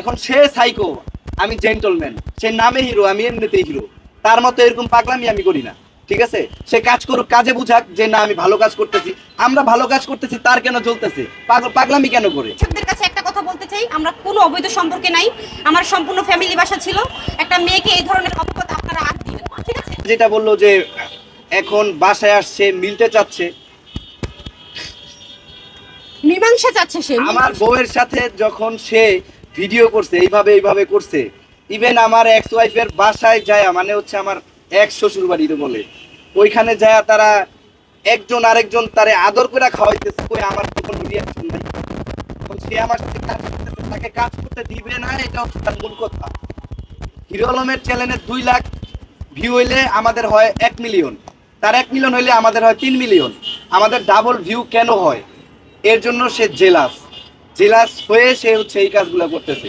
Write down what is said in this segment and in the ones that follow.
এখন সে সাইকো আমি জেন্টলম্যান সে নামে হিরো আমি এমনিতেই হিরো। তার মতো এরকম পাগলামি আমি করি না ঠিক আছে? সে কাজ করুক কাজে বুঝাক যে না আমি ভালো কাজ করতেছি। আমরা ভালো কাজ করতেছি তার কেন চলতেছে পাগল- পাগলামি কেন করে? দর্শকদের কাছে একটা কথা বলতে চাই আমরা কোনো অবৈধ সম্পর্কে নাই আমার সম্পূর্ণ ফ্যামিলি বাসা ছিল। একটা মেয়েকে এই ধরনের অপবাদ আপনারা আর দিবেন না, ঠিক আছে? যেটা বলল যে এখন বাসায় আসছে মিলতে চাচ্ছে। মীমাংসা চাচ্ছে সে আমার বউয়ের সাথে যখন সে ভিডিও করছে, এইভাবে এইভাবে করছে। ইভেন আমার এক্স ওয়াইফের বাসায় যায় মানে হচ্ছে আমার এক শ্বশুর বাড়িতে বলে। ওইখানে যায়, তারা একজন আরেকজন তারে আদর করে খাওয়াইতেছে, কই আমার তো কোনো রিয়াকশন নাই সে আমার সাথে কাজ করতেছে তাকে কাজ করতে দিবে না এটা হচ্ছে তার মূল কথা। হিরো আলমের চ্যানেলে দুই লাখ ভিউ হইলে আমাদের হয় এক মিলিয়ন তার এক মিলিয়ন হইলে আমাদের হয় তিন মিলিয়ন আমাদের ডাবল ভিউ কেন হয়? এর জন্য সে জেলাস জেলাস হয়ে সে হচ্ছে এই কাজগুলো করতেছে।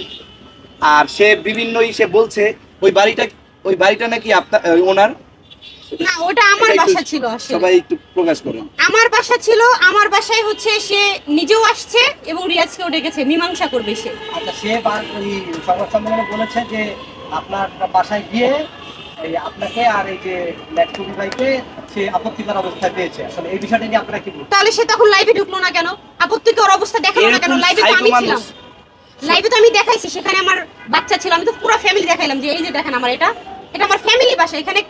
আর সে বিভিন্ন সে বলছে ওই বাড়িটা ওই বাড়িটা নাকি আপনার ওই ওনার? না ওটা আমার বাসা ছিল আসলে। সবাই একটু প্রকাশ করেন। আমার বাসা ছিল আমার বাসায় হচ্ছে সে নিজেও আসছে এবং রিয়াজকেও ডেকেছে মীমাংসা করবে সে। আচ্ছা সে বার ওই সংবাদ সম্মেলনে বলেছে যে আপনার বাসায় গিয়ে এই আপনাকে আর এই যে ল্যাপটপি ভাইকে সে আপত্তিকর অবস্থায় পেয়েছে। আসলে এই বিষয়টা নিয়ে আপনারা কি বলবেন? তাহলে সে তখন লাইভে ঢুকলো না কেন? আপত্তিকর অবস্থা দেখাল না কেন? লাইভে তো আমি ছিলাম। লাইভে তো আমি দেখাইছি সেখানে আমার বাচ্চা ছিল। আমি তো পুরো ফ্যামিলি দেখাইলাম যে এই যে দেখেন আমার এটা। এটা আমার ফ্যামিলি বাসা। এখানে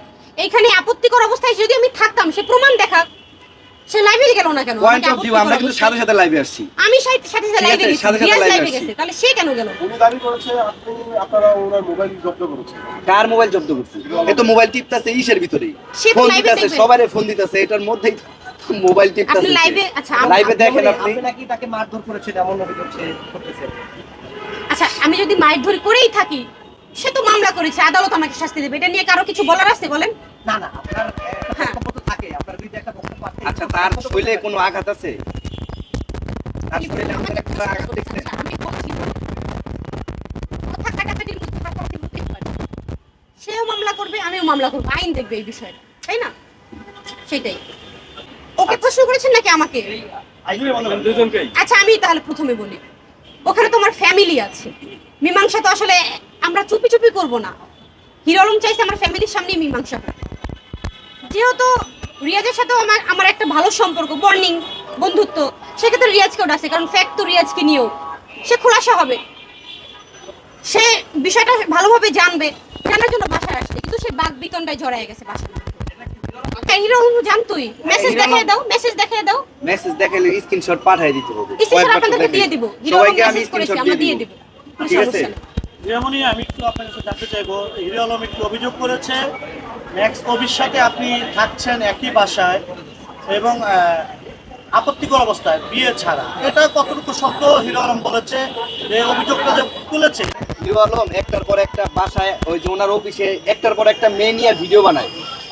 এইখানে আপত্তিকর অবস্থায় যদি আমি থাকতাম সে সে লাইভে গেল না কেন? পয়েন্ট অফ ভিউ আমরা কিন্তু সাথে সাথে লাইভে আসছি। আমি সাথে সাথে লাইভে গেছি। সাথে সাথে লাইভে। গেছে। তাহলে সে কেন গেল? উনি দাবি করেছে আপনি আপনারা ওনার মোবাইল জব্দ করেছেন। কার মোবাইল জব্দ করছি? এ তো মোবাইল টিপতাছে ইসের ভিতরেই। ফোন দিতেছে। সবারে ফোন দিতেছে এটার মধ্যেই মোবাইল টিপতাছে আপনি live-এ- আচ্ছা, লাইভে দেখেন আপনি আপনি। নাকি তাকে মারধর করেছেন এমন অভিযোগ করতেছে। আচ্ছা আমি যদি মায়ের ধরে করেই থাকি সে তো মামলা করেছে আদালত আমাকে শাস্তি দেবে। এটা নিয়ে কারও কিছু বলার আছে বলেন? না না আপনার আচ্ছা তার শরীরে কোনো আঘাত আছে? তার শরীরে আমাদের একটা আঘাত দেখছেন। আচ্ছা। সেও মামলা করবে আমিও মামলা করব। আইন দেখবে এই বিষয়টা তাই না? সেটাই। ওকে প্রশ্ন করেছেন নাকি আমাকে? আচ্ছা আমি তাহলে প্রথমে বলি। ওখানে তোমার ফ্যামিলি আছে। মীমাংসা তো আসলে আমরা চুপি চুপি করব না। হিরো আলম চাইছে আমার ফ্যামিলির সামনেই মীমাংসা যেহেতু রিয়াজের সাথেও আমার আমার একটা ভালো সম্পর্ক বর্নিং বন্ধুত্ব। সেক্ষেত্রে রিয়াজকেও ডাকছে কারণ ফ্যাক্ট তো রিয়াজকে নিয়েও। সে খোলাসা হবে। সে বিষয়টা ভালোভাবে জানবে জানার জন্য বাসায় আসছে কিন্তু সে বাঘ বিতন্ডায় জড়ায় গেছে বাসায়। হিরো আলম জানতোই মেসেজ হিরো আলম- দেখায় দাও মেসেজ দেখায় দাও। মেসেজ দেখাইলে স্ক্রিনশট পাঠিয়ে দিতে হবে। স্টেশন আপনাদেরকে দিয়ে দিব। সবাইকে আমি স্ক্রিনশট দিয়ে দিব। ঠিক আছে? যেমনই আমি একটু আপনার কাছে জানতে চাইব, হিরো আলম একটু অভিযোগ করেছে, ম্যাক্স কবির সাথে আপনি থাকছেন একই বাসায় এবং আপত্তিকর অবস্থায়, বিয়ে ছাড়া। এটা কতটুকু সত্য? হিরো আলম বলেছে, যে অভিযোগটা যে তুলেছে। হিরো আলম একটার পর একটা বাসায়, ওই যে ওনার অফিসে একটার পর একটা মেয়ে নিয়ে ভিডিও বানায়।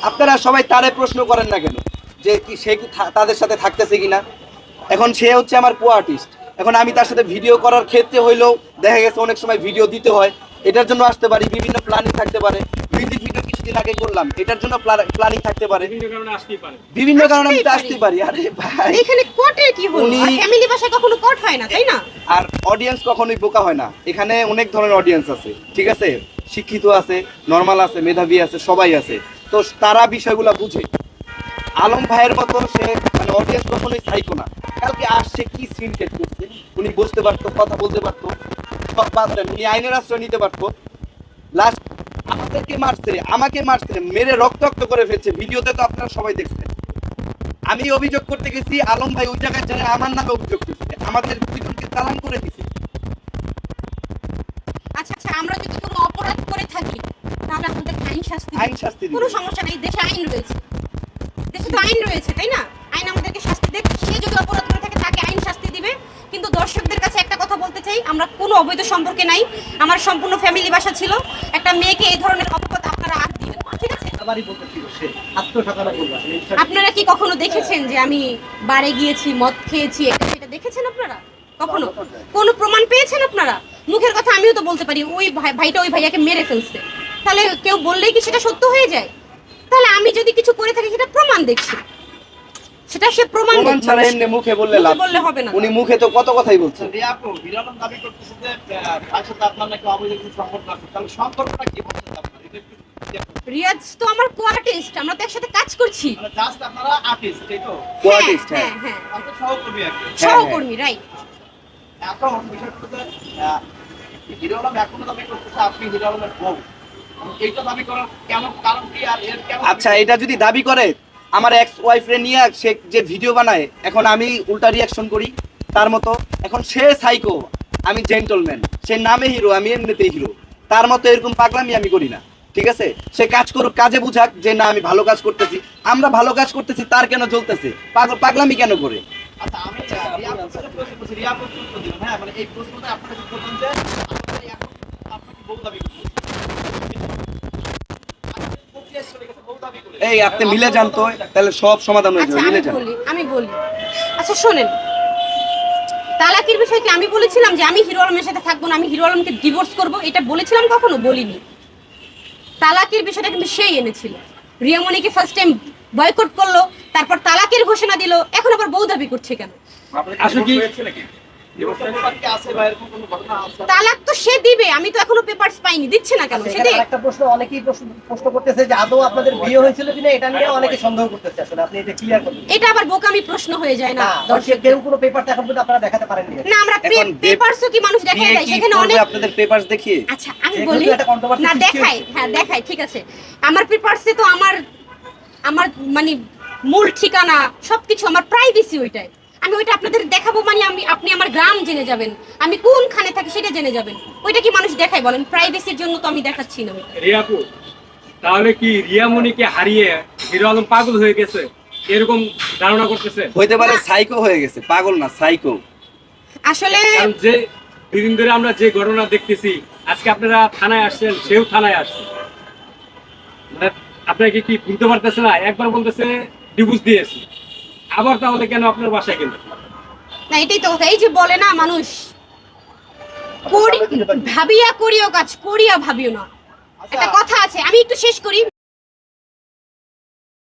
আপনারা সবাই তারে প্রশ্ন করেন না কেন? যে কি সে কি তাদের সাথে থাকতেছে কিনা? এখন সে হচ্ছে আমার কো আর্টিস্ট এখন আমি তার সাথে ভিডিও করার ক্ষেত্রে হইলেও দেখা গেছে অনেক সময় ভিডিও দিতে হয়। এটার জন্য আসতে পারি বিভিন্ন প্ল্যানিং থাকতে পারে। মিউজিক ভিডিও কিছুদিন আগে করলাম এটার জন্য প্ল্যানিং থাকতে পারে। বিভিন্ন কারণে আমি আসতে পারি। আরে ভাই। এখানে কোর্টের কি হলো? ফ্যামিলি বাসায় কখনো কোর্ট হয় না তাই না? আর অডিয়েন্স কখনোই বোকা হয় না। এখানে অনেক ধরনের অডিয়েন্স আছে ঠিক আছে? শিক্ষিত আছে নর্মাল আছে মেধাবী আছে সবাই আছে। তো তারা বিষয়গুলো বুঝে। আলম ভাইয়ের মতো সে মানে অডিয়েন্স কখনোই চাইতো না। কালকে আসছে কি সিন কেট করছে? উনি বুঝতে পারতো কথা বলতে পারতো সব বাদ উনি আইনের আশ্রয় নিতে পারতো। লাস্ট আমাদেরকে মারছে আমাকে মারছে মেরে রক্ত রক্ত করে ফেলছে। ভিডিওতে তো আপনারা সবাই দেখছেন। আমি অভিযোগ করতে গেছি আলম ভাই ওই জায়গায় যায় আমার নামে অভিযোগ করছে। আমাদের দুজনকে চালান করে দিছে। আচ্ছা আচ্ছা আমরা যদি কোনো অপরাধ করে থাকি তাহলে আমাদের আইন শাস্তি আইন শাস্তি। কোনো সমস্যা নেই দেশে আইন রয়েছে। দেশে তো আইন রয়েছে তাই না? আইন আমাদেরকে শাস্তি দেবে সে যদি অপরাধ করে থাকে তাকে আইন শাস্তি দিবে। কিন্তু দর্শকদের কাছে একটা কথা বলতে চাই আমরা কোনো অবৈধ সম্পর্কে নাই। আমার সম্পূর্ণ ফ্যামিলি বাসা ছিল। একটা মেয়েকে এই ধরনের অপবাদ আপনারা আর দিবেন ঠিক আছে? আপনারা কি কখনো দেখেছেন যে আমি বারে গিয়েছি মদ খেয়েছি এটা সেটা দেখেছেন আপনারা? কখনো? কোনো প্রমাণ পেয়েছেন আপনারা? মুখের কথা আমিও তো বলতে পারি ওই ভাই- ভাইটা ওই ভাইয়াকে মেরে ফেলছে। তাহলে কেউ বললেই কি সেটা সত্য হয়ে যায়? তাহলে আমি যদি কিছু করে থাকি সেটা প্রমাণ দেখছি। সেটা সে প্রমাণ ছাড়া এমনি মুখে বললে লাভ বললে হবে না। উনি মুখে তো কত কথাই বলছেন। রিয়া আপু হিরালম দাবি করতেছে যে তার সাথে আপনার নাকি অবৈধ কিছু সম্পর্ক আছে। তাহলে সম্পর্কটা কি বলতে আপনার। রিয়াজ তো আমার কো আর্টিস্ট আমরা তো একসাথে কাজ করছি। মানে জাস্ট আপনারা আর্টিস্ট তাই তো? কোয়ার্টিস্ট হ্যাঁ হ্যাঁ। হ্যাঁ। সহকর্মী আর সহকর্মী রাইট এখন বিষয়টা হচ্ছে, আহ, হিরো আলম এখনও দাবি করতেছে আপনি হিরো আলমের বউ। আচ্ছা এটা যদি দাবি করে আমার এক্স ওয়াইফরে নিয়ে সে যে ভিডিও বানায় এখন আমি উল্টা রিয়াকশন করি তার মতো এখন সে সাইকো আমি জেন্টলম্যান সে নামে হিরো আমি এমনিতে হিরো তার মতো এরকম পাগলামি আমি করি না ঠিক আছে? সে কাজ করুক কাজে বুঝাক যে না আমি ভালো কাজ করতেছি। আমরা ভালো কাজ করতেছি তার কেন চলতেছে পাগল পাগলামি কেন করে? আচ্ছা আমি রিয়া প্রশ্ন হ্যাঁ মানে এই প্রশ্নটা আপনার কাছে যে আপনি এখন আপনাকে বউ দাবি এই আপনি মিলে যান তো তাহলে সব সমাধান হয়ে আচ্ছা যাবে মিলে যান। আমি বলি। আচ্ছা শোনেন। তালাকের বিষয়ে কি? আমি বলেছিলাম যে আমি হিরো আলমের সাথে থাকব না আমি হিরো আলমকে ডিভোর্স করব এটা বলেছিলাম কখনো? বলিনি। তালাকের বিষয়টা কিন্তু সেই এনেছিল। রিয়ামণিকে ফার্স্ট টাইম বয়কট করল তারপর তালাকের ঘোষণা দিল এখন আবার বউ দাবি করছে কেন? আসলে কি? কি আছে বা এরকম কোনো ঘটনা আছে? তালাক তো সে দিবে আমি তো এখনও পেপারস পাইনি দিচ্ছে না কেন? সে এখানে দেখ আরেকটা প্রশ্ন অনেকেই প্রশ্ন প্রশ্ন করতেছে যে আদৌ আপনাদের বিয়ে হয়েছিল কিনা এটা নিয়ে অনেকে সন্দেহ করতেছে আসলে আপনি এটা ক্লিয়ার করুন। এটা আবার বোকামি প্রশ্ন হয়ে যায় না। না দর্শক কেউ কোনো পেপারটা এখন পর্যন্ত আপনারা দেখাতে পারেননি। না আমরা পেপারসও কি মানুষ দেখা বিয়ে যায় সেখানে অনেক আপনাদের পেপারস দেখিয়ে আচ্ছা আমি বলি না দেখাই হ্যাঁ দেখাই ঠিক আছে। আমার পেপারসে তো আমার আমার মানে মূল ঠিকানা সবকিছু আমার প্রাইভেসি ওইটাই। আমি ওইটা আপনাদের দেখাবো মানে আমি আপনি আমার গ্রাম জেনে যাবেন। আমি কোনখানে থাকি সেটা জেনে যাবেন। ওইটা কি মানুষ দেখায় বলেন? প্রাইভেসির জন্য তো আমি দেখাচ্ছি না। রিয়াপু তাহলে কি রিয়ামণিকে হারিয়ে হিরো আলম পাগল হয়ে গেছে? এরকম ধারণা করতেছে? হইতে পারে সাইকো হয়ে গেছে। পাগল না সাইকো আসলে যে দুদিন ধরে আমরা যে ঘটনা দেখতেছি আজকে আপনারা থানায় আসছেন সেও থানায় আসছে। মানে আপনাকে কি বুঝতে পারতেছে না? একবার বলতেছে ডিভোর্স দিয়েছি। আবার তাহলে কেন আপনার বাসায় গেল না এটাই তো কথা। এই যে বলে না মানুষ করি ভাবিয়া করিও কাজ করিয়া ভাবিও না। একটা কথা আছে আমি একটু শেষ করি।